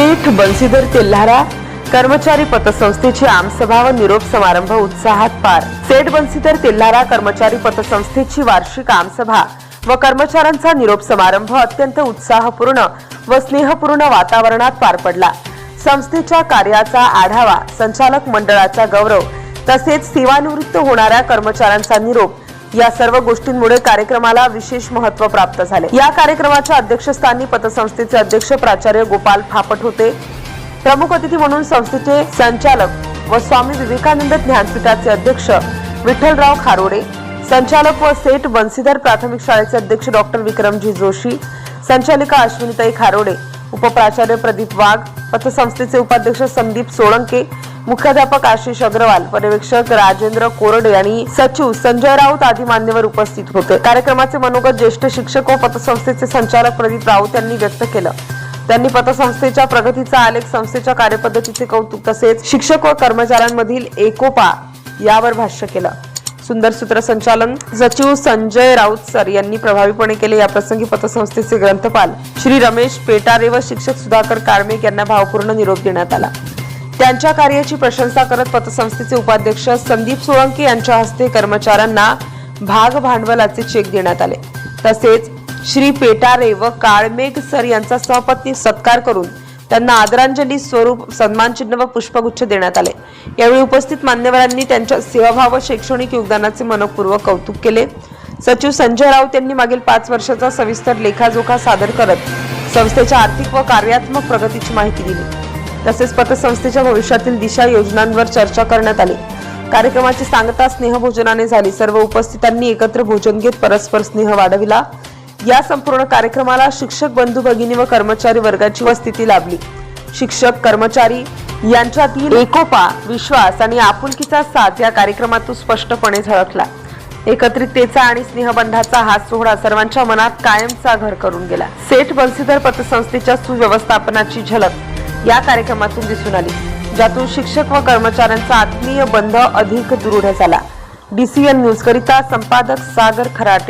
शेठ बन्सीधर तेल्हारा कर्मचारी पतसंस्थेची आमसभा व निरोप समारंभ उत्साहात पार. सेठ बन्सीधर तेल्हारा कर्मचारी पतसंस्थेची वार्षिक आमसभा व कर्मचाऱ्यांचा निरोप समारंभ अत्यंत उत्साहपूर्ण व स्नेहपूर्ण वातावरणात पार पडला. संस्थेच्या कार्याचा आढावा संचालक मंडळाचा गौरव तसेच सेवानिवृत्त होणाऱ्या कर्मचाऱ्यांचा निरोप या सर्व गोष्टींमुळे कार्यक्रमाला विशेष महत्त्व प्राप्त झाले. या कार्यक्रमाच्या अध्यक्षस्थानी पतसंस्थेचे अध्यक्ष प्राचार्य गोपाल फापट होते. प्रमुख अतिथी म्हणून संस्थेचे संचालक व स्वामी विवेकानंद ज्ञानपीठाचे अध्यक्ष विठ्ठलराव खारोडे संचालक व सेठ बन्सीधर प्राथमिक शाळेचे अध्यक्ष डॉक्टर विक्रमजी जोशी संचालिका अश्विनीताई खारोडे उपप्राचार्य प्रदीप वाघ पतसंस्थेचे उपाध्यक्ष संदीप सोळंके मुख्याध्यापक आशिष अग्रवाल पर्यवेक्षक राजेंद्र कोरडे आणि सचिव संजय राऊत आदी मान्यवर उपस्थित होते. कार्यक्रमाचे मनोगत ज्येष्ठ शिक्षक व पतसंस्थेचे संचालक प्रदीप राऊत यांनी व्यक्त केलं. त्यांनी पतसंस्थेच्या प्रगतीचा आलेख संस्थेच्या कार्यपद्धतीचे कौतुक तसेच शिक्षक व कर्मचाऱ्यांमधील एकोपा यावर भाष्य केलं. सुंदर सूत्रसंचालन सचिव संजय राऊत सर यांनी प्रभावीपणे केले. या प्रसंगी पतसंस्थेचे ग्रंथपाल श्री रमेश पेटारे व शिक्षक सुधाकर कार्मिक यांना भावपूर्ण निरोप देण्यात आला. त्यांच्या कार्याची प्रशंसा करत पतसंस्थेचे उपाध्यक्ष संदीप सोळंके यांच्या हस्ते कर्मचाऱ्यांना भाग भांडवलाचे चेक देण्यात आले. तसेच श्री पेटारे व काळमेघ सर यांचा सहपत्नी सत्कार करून त्यांना आदरांजली स्वरूप सन्मानचिन्ह व पुष्पगुच्छ देण्यात आले. यावेळी उपस्थित मान्यवरांनी त्यांच्या सेवाभाव व शैक्षणिक योगदानाचे मनपूर्वक कौतुक केले. सचिव संजय राऊत यांनी मागील पाच वर्षाचा सविस्तर लेखाजोखा सादर करत संस्थेच्या आर्थिक व कार्यात्मक प्रगतीची माहिती दिली. तसेच पतसंस्थेच्या भविष्यातील दिशा योजनांवर चर्चा करण्यात आली. कार्यक्रमाची सांगता स्नेहभोजनाने झाली. सर्व उपस्थितांनी एकत्र भोजन घेत परस्पर स्नेह वाढविला. या संपूर्ण कार्यक्रमाला शिक्षक बंधू भगिनी व कर्मचारी वर्गाची उपस्थिती लाभली. शिक्षक कर्मचारी यांच्यातील एकोपा विश्वास आणि आपुलकीचा साथ या कार्यक्रमातून स्पष्टपणे झळकला. एकत्रिततेचा आणि स्नेहबंधाचा हा सोहळा सर्वांच्या मनात कायमचा घर करून गेला. सेठ बलसीधर पतसंस्थेच्या सुव्यवस्थापनाची झलक या कार्यक्रमातून दिसून आली. ज्यातून शिक्षक व कर्मचाऱ्यांचा आत्मीय बंध अधिक दृढ झाला. डीसीएन न्यूज करिता संपादक सागर खराटे.